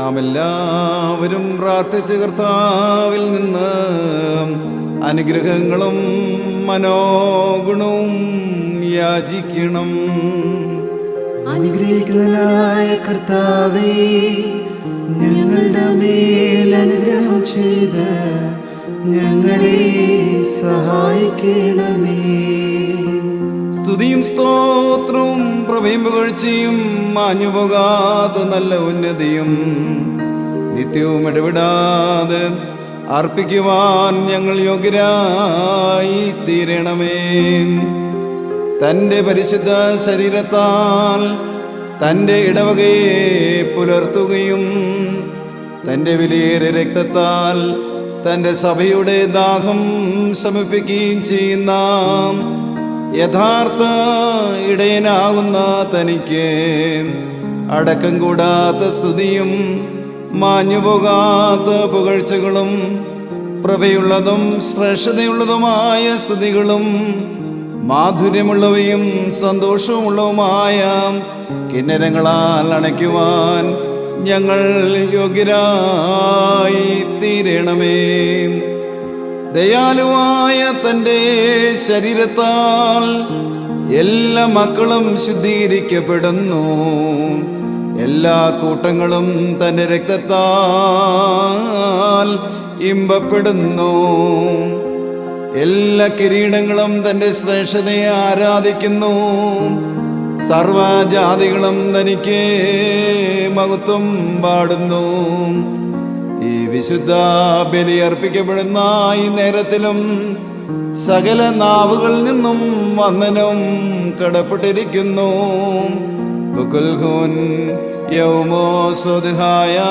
നാം എല്ലാവരും പ്രാർത്ഥിച്ച കർത്താവിൽ നിന്ന് അനുഗ്രഹങ്ങളും മനോഗുണവും യാചിക്കണം. അനുഗ്രഹിക്കുന്നതിനായ കർത്താവേ ഞങ്ങളുടെ മേൽ അനുഗ്രഹം ചെയ്ത് ഞങ്ങളെ സഹായിക്കണമേ. സ്തുതിയും സ്തോത്രവും പ്രവയും പുകഴ്ചയും മാഞ്ഞുപോകാത്ത നല്ല ഉന്നതിയും നിത്യവും ഇടപെടാതെ അർപ്പിക്കുവാൻ ഞങ്ങൾ യോഗ്യരായി തീരണമേ. തന്റെ പരിശുദ്ധ ശരീരത്താൽ തന്റെ ഇടവകയെ പുലർത്തുകയും തന്റെ വിലയേറെ രക്തത്താൽ തന്റെ സഭയുടെ ദാഹം ശമിപ്പിക്കുകയും ചെയ്യുന്ന യഥാർത്ഥ ഇടയനാകുന്ന തനിക്ക് അടക്കം കൂടാത്ത സ്തുതിയും മാഞ്ഞുപോകാത്ത പുകഴ്ചകളും പ്രഭയുള്ളതും ശ്രേഷ്ഠതയുള്ളതുമായ സ്തുതികളും മാധുര്യമുള്ളവയും സന്തോഷവുമുള്ളതുമായ കിന്നരങ്ങളാൽ അണയ്ക്കുവാൻ ഞങ്ങൾ യോഗ്യരായി തീരണമേ ദയാലുവായ തന്റെ ശരീരത്താൽ എല്ലാ മക്കളും ശുദ്ധീകരിക്കപ്പെടുന്നു. എല്ലാ കൂട്ടങ്ങളും തന്റെ രക്തത്താൽ ഇമ്പപ്പെടുന്നു. എല്ലാ കിരീടങ്ങളും തന്റെ ശ്രേഷ്ഠതയെ ആരാധിക്കുന്നു. സർവജാതികളും തനിക്ക് മഹത്വം പാടുന്നു. ഈ വിശുദ്ധ ബലി അർപ്പിക്കപ്പെടുന്ന ഈ നേരത്തിലും സകല നാവുകളിൽ നിന്നും വന്ദനം കടപ്പെട്ടിരിക്കുന്നു. ബുക്കുൽഹുൻ യൗമോ സ്വദ്ഹായാൻ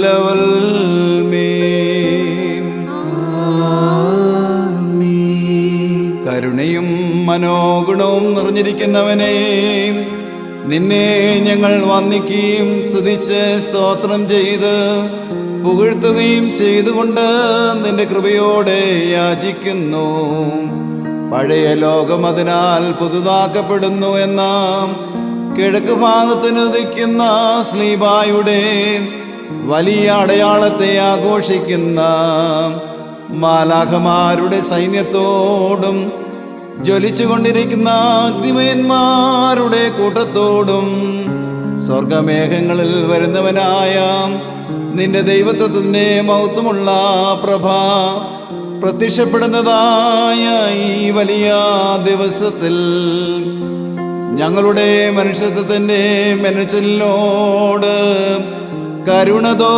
ലവൽ മീൻ. കരുണയും മനോഗുണവും നിറഞ്ഞിരിക്കുന്നവനെ നിന്നെ ഞങ്ങൾ വന്ദിക്കുകയും സ്തുതിച്ച് സ്തോത്രം ചെയ്ത് പുകഴ്ത്തുകയും ചെയ്തുകൊണ്ട് നിന്റെ കൃപയോടെ യാചിക്കുന്നു. പഴയ ലോകം അതിനാൽ പുതുതാക്കപ്പെടുന്നു എന്ന കിഴക്ക് ഭാഗത്തിന് ഉദിക്കുന്ന സ്ലീബായുടെ വലിയ അടയാളത്തെ ആഘോഷിക്കുന്ന മാലാഖമാരുടെ സൈന്യത്തോടും ജ്വലിച്ചുകൊണ്ടിരിക്കുന്ന അഗ്നിമയന്മാരുടെ കൂട്ടത്തോടും സ്വർഗമേഘങ്ങളിൽ വരുന്നവനായ നിന്റെ ദൈവത്വത്തിന്റെ മഹത്വമുള്ള പ്രഭ പ്രത്യക്ഷപ്പെടുന്നതായ ഈ വലിയ ദിവസത്തിൽ ഞങ്ങളുടെ മനുഷ്യത്വത്തിന്റെ മെനച്ചലിനോട് കരുണതോ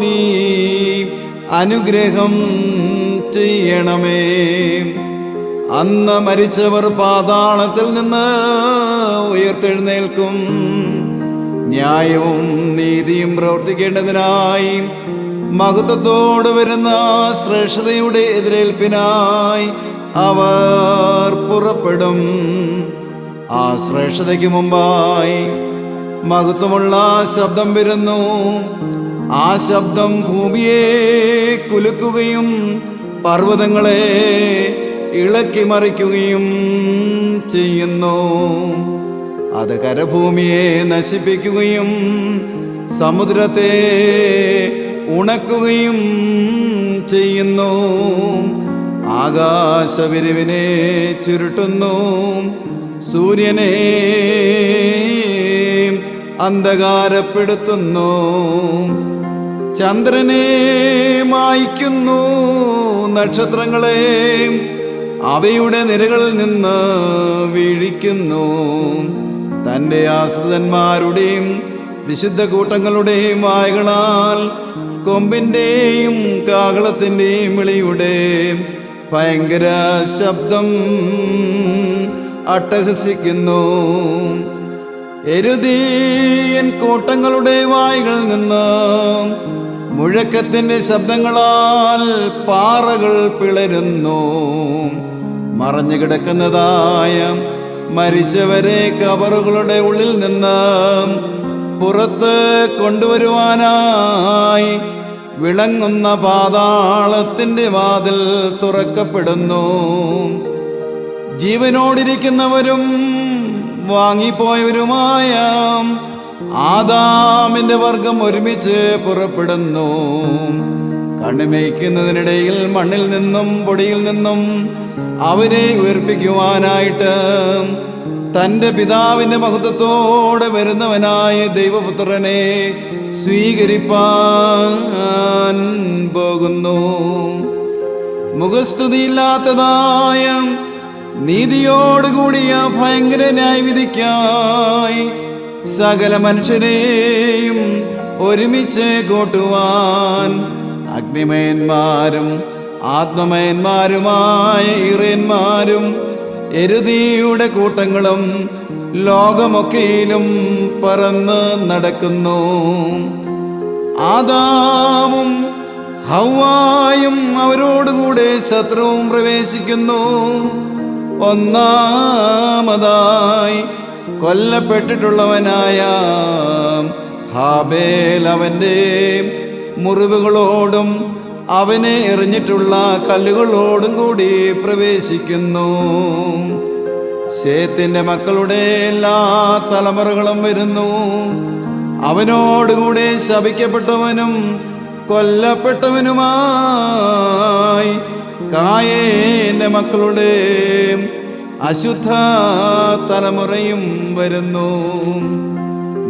നീ അനുഗ്രഹം ചെയ്യണമേ. അന്ന് മരിച്ചവർ പാതാളത്തിൽ നിന്ന് ഉയർത്തെഴുന്നേൽക്കും. ന്യായവും നീതിയും പ്രവർത്തിക്കേണ്ടതിനായി മഹത്വത്തോട് വരുന്ന ശ്രേഷ്ഠതയുടെ എതിരേൽപ്പിനായി അവർ പുറപ്പെടും. ആ ശ്രേഷ്ഠതയ്ക്ക് മുമ്പായി മഹത്വമുള്ള ശബ്ദം വരുന്നു. ആ ശബ്ദം ഭൂമിയെ കുലുക്കുകയും പർവതങ്ങളെ ഇളക്കി മറിക്കുകയും ചെയ്യുന്നു. അത് കരഭൂമിയെ നശിപ്പിക്കുകയും സമുദ്രത്തെ ഉണക്കുകയും ചെയ്യുന്നു. ആകാശവിരിവിനെ ചുരുട്ടുന്നു. സൂര്യനെ അന്ധകാരപ്പെടുത്തുന്നു. ചന്ദ്രനെ മായ്ക്കുന്നു. നക്ഷത്രങ്ങളെ അവയുടെ നിരകളിൽ നിന്ന് വീഴിക്കുന്നു. തന്റെ ആശ്രിതന്മാരുടെയും വിശുദ്ധ കൂട്ടങ്ങളുടെയും വായകളാൽ കൊമ്പിന്റെയും കാകളത്തിന്റെയും വിളിയുടെ ഭയങ്കര ശബ്ദം അട്ടഹസിക്കുന്നു. എരുതീയൻ കൂട്ടങ്ങളുടെ വായകളിൽ നിന്ന് മുഴക്കത്തിന്റെ ശബ്ദങ്ങളാൽ പാറകൾ പിളരുന്നു. മറഞ്ഞു കിടക്കുന്നതായ മരിച്ചവരെ കവറുകളുടെ ഉള്ളിൽ നിന്ന് പുറത്ത് കൊണ്ടുവരുവാനായി വിളങ്ങുന്ന പാതാളത്തിന്റെ വാതിൽ തുറക്കപ്പെടുന്നു. ജീവനോടിരിക്കുന്നവരും വാങ്ങിപ്പോയവരുമായ ആദാമിന്റെ വർഗം ഒരുമിച്ച് പുറപ്പെടുന്നു. കണ്ണുമേയ്ക്കുന്നതിനിടയിൽ മണ്ണിൽ നിന്നും പൊടിയിൽ നിന്നും അവരെ ഉയർപ്പിക്കുവാനായിട്ട് തന്റെ പിതാവിന്റെ മഹത്വത്തോടെ വരുന്നവനായ ദൈവപുത്രനെ സ്വീകരിപ്പാൻ പോകുന്നു. മുഖസ്തുതിയില്ലാത്തതായ നീതിയോടുകൂടിയ ഭയങ്കര ന്യായവിധിക്കായി സകല മനുഷ്യരെയും ഒരുമിച്ച് കൂട്ടുവാൻ അഗ്നിമയന്മാരും ആത്മമയന്മാരുമായ ഇറയന്മാരും എരുതിയുടെ കൂട്ടങ്ങളും ലോകമൊക്കെയിലും പറന്ന് നടക്കുന്നു. ആദാമും ഹൗവായും അവരോടുകൂടെ ശത്രുവും പ്രവേശിക്കുന്നു. ഒന്നാമതായി കൊല്ലപ്പെട്ടിട്ടുള്ളവനായ. ഹാബേൽ അവന്റെ മുറിവുകളോടും അവനെ എറിഞ്ഞിട്ടുള്ള കല്ലുകളോടും കൂടി പ്രവേശിക്കുന്നു. ശേത്തിന്റെ മക്കളുടെ എല്ലാ തലമുറകളും വരുന്നു. അവനോടുകൂടെ ശപിക്കപ്പെട്ടവനും കൊല്ലപ്പെട്ടവനുമായി കായേന്റെ മക്കളുടെ അശുദ്ധ തലമുറയും വരുന്നു.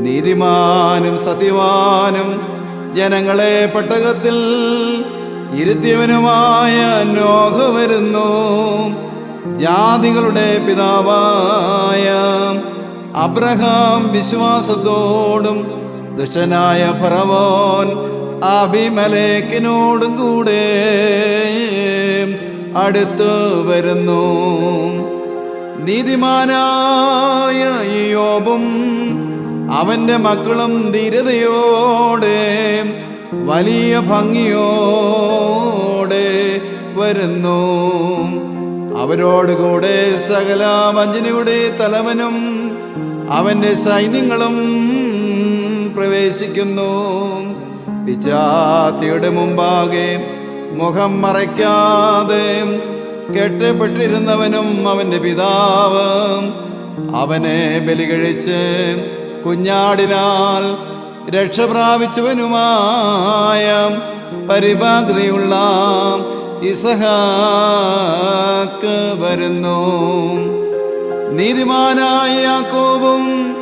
നീതിമാനും സത്യവാനും ജനങ്ങളെ പെട്ടകത്തിൽ ഇരുത്തിയവനുമായ നോഹ വരുന്നു. ജാതികളുടെ പിതാവായ അബ്രഹാം വിശ്വാസത്തോടും ദുഷ്ടനായ ഫറവോൻ അഭിമലേക്കിനോടും കൂടെ അടുത്തു വരുന്നു. നീതിമാനായ യോബും അവന്റെ മക്കളും ധീരതയോടെ വലിയ ഭംഗിയോടെ വരുന്നു. അവരോടുകൂടെ സകല വഞ്ചനയുടെ തലവനും അവന്റെ സൈന്യങ്ങളും പ്രവേശിക്കുന്നു. പിച്ചാത്തിയുടെ മുമ്പാകെ മുഖം മറയ്ക്കാതെ കെട്ടപ്പെട്ടിരുന്നവനും അവന്റെ പിതാവ്. അവനെ ബലികഴിച്ച് കുഞ്ഞാടിനാൽ രക്ഷ പ്രാപിച്ചവനുമായ ഇസഹാക്ക് വരുന്നു. നീതിമാനായ യാക്കോബും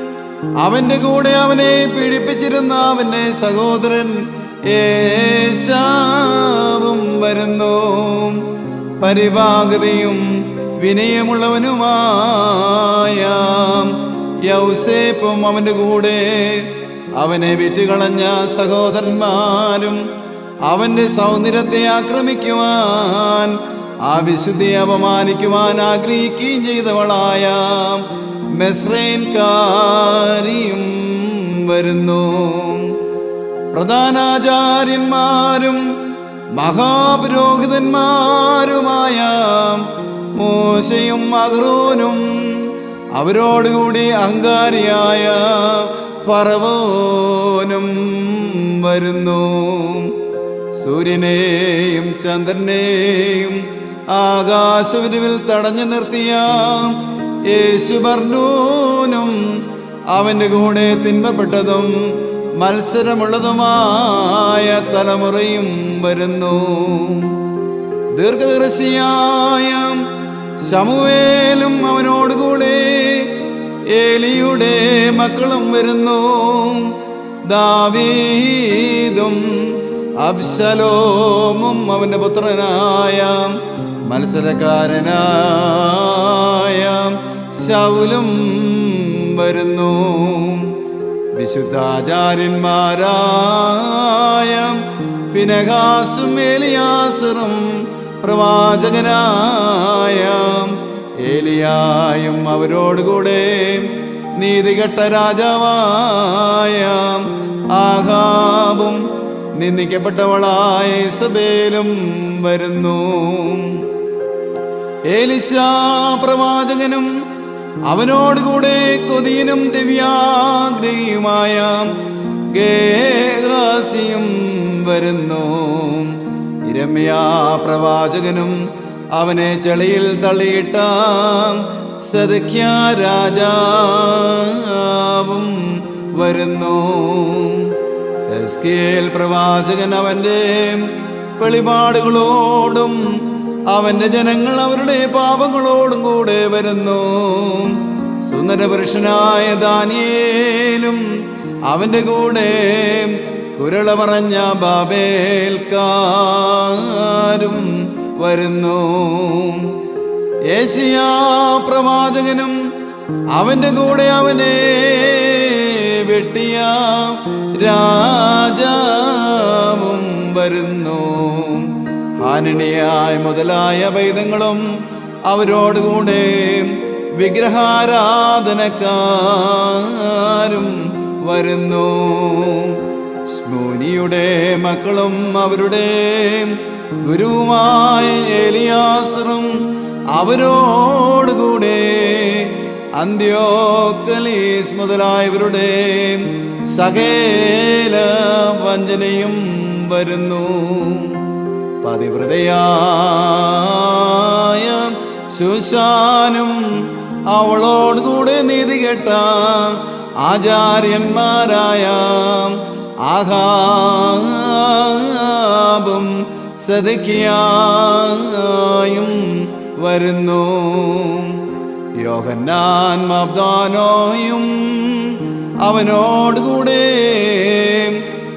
അവന്റെ കൂടെ അവനെ പീഡിപ്പിച്ചിരുന്ന അവന്റെ സഹോദരൻ ഏശാവും വരുന്നു. പരിഭാഗതയും വിനയമുള്ളവനുമായ. യൗസേപ്പും അവന്റെ കൂടെ അവനെ വിറ്റുകളഞ്ഞ സഹോദരന്മാരും അവന്റെ സൗന്ദര്യത്തെ ആക്രമിക്കുവാൻ ആ വിശുദ്ധി അപമാനിക്കുവാൻ ആഗ്രഹിക്കുകയും ചെയ്തവളായ. മെസ്രൈൻകാരിയും വരുന്നു. പ്രധാനാചാര്യന്മാരും മഹാപുരോഹിതന്മാരുമായ മോശയും അഹ്റൂനും അവരോടുകൂടി അഹങ്കാരിയായ പറവോനും വരുന്നു. സൂര്യനെയും ചന്ദ്രനെയും ആകാശവിധിവിൽ തടഞ്ഞു നിർത്തിയ യേശു ബർണൂനും അവന്റെ കൂടെ തിന്മപ്പെട്ടതും മത്സരമുള്ളതുമായ തലമുറയും വരുന്നു. ദീർഘദർശിയായ ശമുവേലും അവനോടുകൂടെ ഏലിയുടെ മക്കളും വരുന്നു. ദാവീദും അബ്ശലോമും അവന്റെ പുത്രനായ മത്സരക്കാരനായ ശൗലും വരുന്നു. വിശുദ്ധാചാര്യന്മാരായ ഫിനഹാസും ഏലിയാസറും പ്രവാചകനായ. ഏലിയായും അവരോടുകൂടെ നീതികെട്ട രാജാവായ. ആഹാബും നിന്ദിക്കപ്പെട്ടവളായ ഇസബേലും വരുന്നു. ഏലിശ പ്രവാചകനും അവനോടുകൂടെ കൊതിയനും ദിവ്യാഗ്രഹിയുമായ ഗേഹാസിയും വരുന്നു. ഇരമ്യാ പ്രവാചകനും അവനെ ചെളിയിൽ തള്ളിയിട്ട സദഖ്യ രാജാവും വരുന്നു. പ്രവാചകൻ അവന്റെ വെളിപാടുകളോടും അവന്റെ ജനങ്ങൾ അവരുടെ പാപങ്ങളോടും കൂടെ വരുന്നു. സുന്ദരപുരുഷനായ ദാനിയേലും അവന്റെ കൂടെ കുരള പറഞ്ഞ ബാബേൽക്കാരും വരുന്നു. ഏഷ്യാ പ്രവാചകനും അവന്റെ കൂടെ അവനെ വെട്ടിയ രാജാവും വരുന്നു. ഹാനിണിയായ മുതലായ വൈദങ്ങളും അവരോടുകൂടെ വിഗ്രഹാരാധനക്കാരും വരുന്നു. സ്മൂനിയുടെ മക്കളും അവരുടെ ഗുരുവുമായ ഏലിയാസറും അവരോടുകൂടെ അന്ത്യോക്കലീസ് മുതലായവരുടെ സകേല വഞ്ചനയും വരുന്നു. പതിവ്രതയായ ശുശാനും അവളോട് കൂടെ നീതി കേട്ട ആചാര്യന്മാരായ ആഹാബും സദക്കിയായും വരുന്നു. യോഹന്നാൻ മബ്ദാനോയും അവനോടുകൂടെ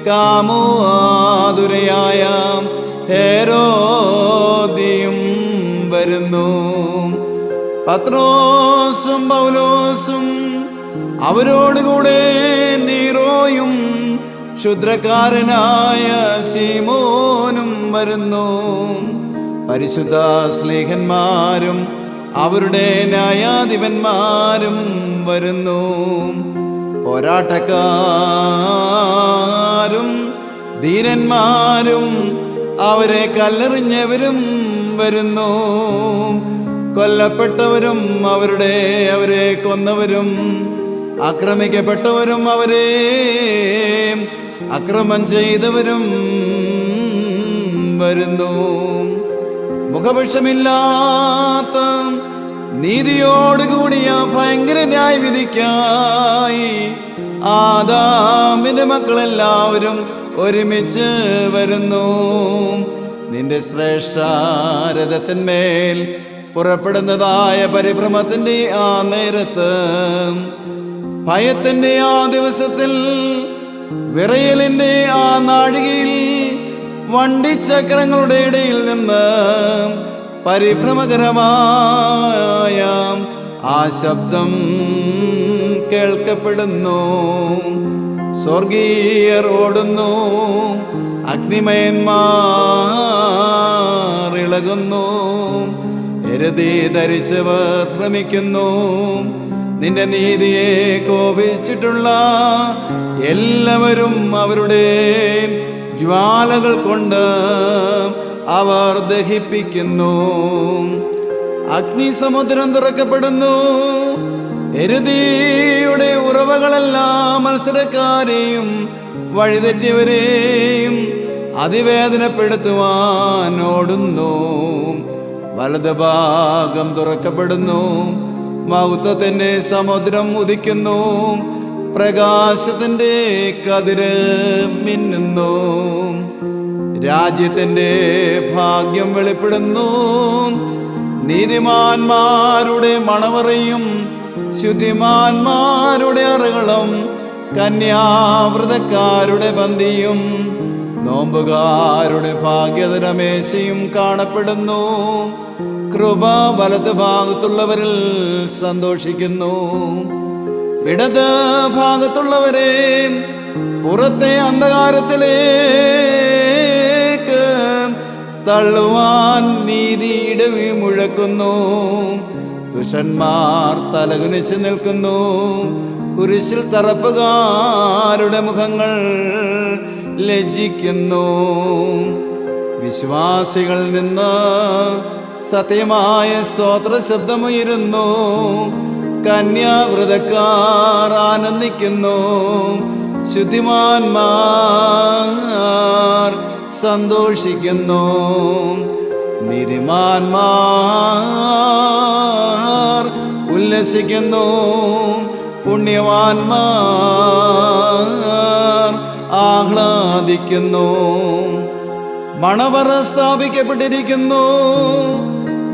കാമുആതുരയായ ഹേരോദിയും വരുന്നു. പത്രോസും പൗലോസും അവരോടുകൂടെ നീറോയും ക്ഷുദ്രക്കാരനായ സീമോനും വരുന്നു. പരിശുദ്ധ സ്ലേഹന്മാരും അവരുടെ ന്യായാധിപന്മാരും വരുന്നു. പോരാട്ടക്കാരും ധീരന്മാരും അവരെ കല്ലെറിഞ്ഞവരും വരുന്നു. കൊല്ലപ്പെട്ടവരും അവരുടെ അവരെ കൊന്നവരും. ആക്രമിക്കപ്പെട്ടവരും അവരെ അക്രമം ചെയ്തവരും വരുന്നു. മുഖപക്ഷമില്ലാത്ത നീതിയോടുകൂടിയ ഭയങ്കര ന്യായവിധിക്കായി ആദാമിന്റെ മക്കളെല്ലാവരും ഒരുമിച്ച് വരുന്നു. നിന്റെ ശ്രേഷ്ഠാരഥത്തിന്മേൽ പുറപ്പെടുന്നതായ പരിഭ്രമത്തിന്റെ ആ നേരത്ത് ഭയത്തിന്റെ ആ ദിവസത്തിൽ വിറയലിന്റെ ആ നാഴികയിൽ വണ്ടിച്ചക്രങ്ങളുടെ ഇടയിൽ നിന്ന് പരിഭ്രമകരമായ ആ ശബ്ദം കേൾക്കപ്പെടുന്നു. സ്വർഗീയർ ഓടുന്നു അഗ്നിമയന്മാർ ഇളകുന്നു. എരുതി ധരിച്ചവർ ഭ്രമിക്കുന്നു നിന്റെ നീതിയെ കോപിച്ചിട്ടുള്ള എല്ലാവരും അവരുടെ ജ്വാലകൾ കൊണ്ട് അവർ ദഹിപ്പിക്കുന്നു. അഗ്നിസമുദ്രം തുറക്കപ്പെടുന്നു എരുതിയുടെ ഉറവകളെല്ലാം മത്സരക്കാരെയും വഴിതെറ്റിയവരെയും അതിവേദനപ്പെടുത്തുവാൻ ഓടുന്നു വലത് ഭാഗം തുറക്കപ്പെടുന്നു. മൗത്വത്തിന്റെ സമുദ്രം ഉദിക്കുന്നു. പ്രകാശത്തിന്റെ കതിര് മിന്നുന്നു. രാജ്യത്തിന്റെ ഭാഗ്യം വെളിപ്പെടുന്നു. നീതിമാന്മാരുടെ മണവറയും ശുദ്ധിമാന്മാരുടെ അറകളും കന്യാവ്രതക്കാരുടെ ബന്ധിയും നോമ്പുകാരുടെ ഭാഗ്യതരമേശയും കാണപ്പെടുന്നു. കൃപ വലത് ഭാഗത്തുള്ളവരിൽ സന്തോഷിക്കുന്നു. ഇടത് ഭാഗത്തുള്ളവരെ പുറത്തെ അന്ധകാരത്തിലേക്ക് തള്ളുവാൻ നീതി ഇടവി മുഴക്കുന്നു. ദുഷന്മാർ തലകുനിച്ച് നിൽക്കുന്നു. കുരിശിൽ തറപ്പുകാരുടെ മുഖങ്ങൾ ലജ്ജിക്കുന്നു. വിശ്വാസികൾ നിന്ന് സത്യമായ സ്തോത്ര ശബ്ദമുയരുന്നു. കന്യാവ്രതക്കാർ ആനന്ദിക്കുന്നു. ശുദ്ധിമാന്മാർ സന്തോഷിക്കുന്നു. നീതിമാന്മാർ ഉല്ലസിക്കുന്നു പുണ്യവാന്മാർ ആഹ്ലാദിക്കുന്നു. മണവറ സ്ഥാപിക്കപ്പെട്ടിരിക്കുന്നു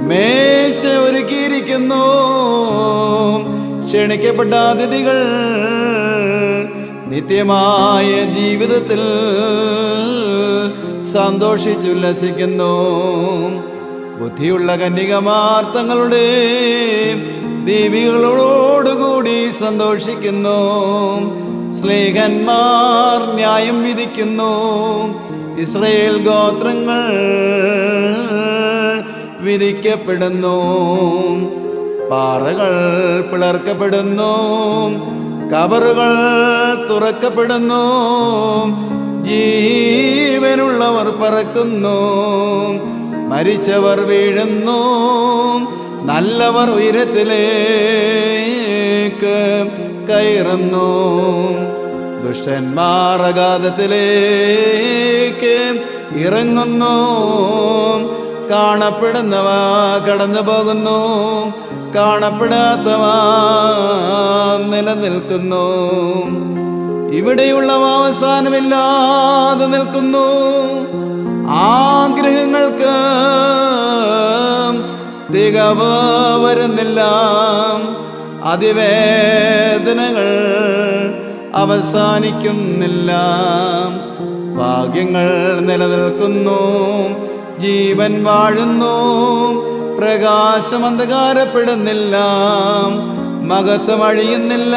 മേശ ഒരുക്കിയിരിക്കുന്നു. ക്ഷണിക്കപ്പെട്ട അതിഥികൾ നിത്യമായ ജീവിതത്തിൽ സന്തോഷിച്ചുല്ലസിക്കുന്നു ബുദ്ധിയുള്ള കന്യകമാർ ദേവികളോടുകൂടി സന്തോഷിക്കുന്നു. സ്നേഹന്മാർ ന്യായം വിധിക്കുന്നു. ഇസ്രയേൽ ഗോത്രങ്ങൾ വിധിക്കപ്പെടുന്നു. പാറകൾ പിളർക്കപ്പെടുന്നു. കബറുകൾ തുറക്കപ്പെടുന്നു. പറക്കുന്നു മരിച്ചവർ വീഴുന്നു. നല്ലവർ ഉയരത്തിലേക്ക് കയറുന്നു. ദുഷ്ടന്മാർ അഗാധത്തിലേക്ക് ഇറങ്ങുന്നു. കാണപ്പെടുന്നവ കടന്നു പോകുന്നു. കാണപ്പെടാത്തവ നിലനിൽക്കുന്നു. ഇവിടെയുള്ളവ അവസാനമില്ലാതെ നിൽക്കുന്നു. ആഗ്രഹങ്ങൾക്ക് തികവ് വരുന്നില്ല. അതിവേദനകൾ അവസാനിക്കുന്നില്ല. ഭാഗ്യങ്ങൾ നിലനിൽക്കുന്നു. ജീവൻ വാഴുന്നു. പ്രകാശം അന്ധകാരപ്പെടുന്നില്ല. മഹത്വം അഴിയുന്നില്ല.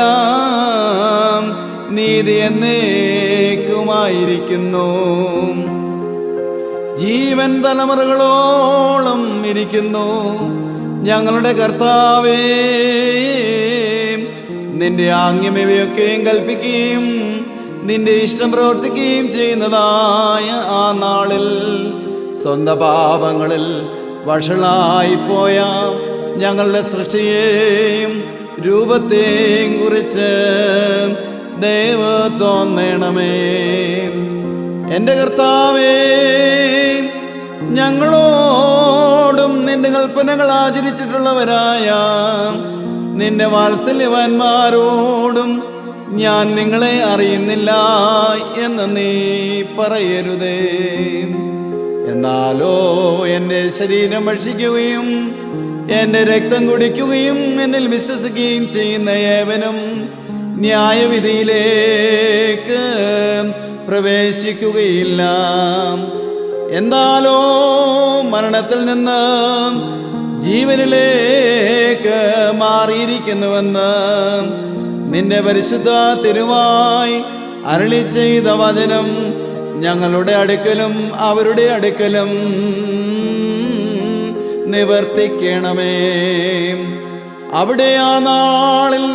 നീതി എന്നേക്കുമായിരിക്കുന്നു. ജീവൻ തലമുറകളോളം ഇരിക്കുന്നു. ഞങ്ങളുടെ കർത്താവേ നിന്റെ ആംഗ്യം ഇവയൊക്കെയും കൽപ്പിക്കുകയും നിന്റെ ഇഷ്ടം പ്രവർത്തിക്കുകയും ചെയ്യുന്നതായ ആ നാളിൽ സ്വന്തം പാപങ്ങളിൽ വഷളായിപ്പോയ ഞങ്ങളുടെ സൃഷ്ടിയെയും രൂപത്തെയും കുറിച്ച് ദൈവ തോന്നണമേ. എന്റെ കർത്താവേ ഞങ്ങളോടും നിന്റെ കൽപ്പനകൾ ആചരിച്ചിട്ടുള്ളവരായ നിന്റെ വാത്സല്യവാന്മാരോടും ഞാൻ നിങ്ങളെ അറിയുന്നില്ല എന്ന് നീ പറയരുതേ. എന്നാലോ എന്റെ ശരീരം ഭക്ഷിക്കുകയും എന്റെ രക്തം കുടിക്കുകയും എന്നിൽ വിശ്വസിക്കുകയും ചെയ്യുന്ന ഏവനും ന്യായവിധിയിലേക്ക് പ്രവേശിക്കുകയില്ല. എന്താലോ മരണത്തിൽ നിന്ന് ജീവനിലേക്ക് മാറിയിരിക്കുന്നുവെന്ന് നിന്റെ പരിശുദ്ധ തിരുവായി അരളി ചെയ്ത വചനം ഞങ്ങളുടെ അടുക്കലും അവരുടെ അടുക്കലും നിവർത്തിക്കണമേ. അവിടെ ആ നാളിൽ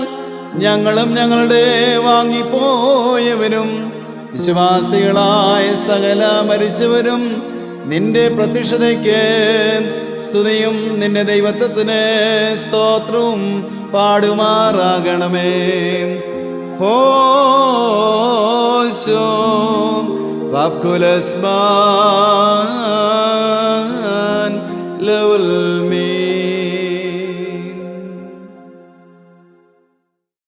ഞങ്ങളും ഞങ്ങളുടെ വാങ്ങിപ്പോയവരും വിശ്വാസികളായ സകല മരിച്ചവരും നിന്റെ പ്രത്യക്ഷതയ്ക്ക് സ്തുതിയും നിന്റെ ദൈവത്വത്തിന് സ്തോത്രവും പാടുമാറാകണമേ. ഹോശോ വബ്കുലസ്മാൻ ലവുൽ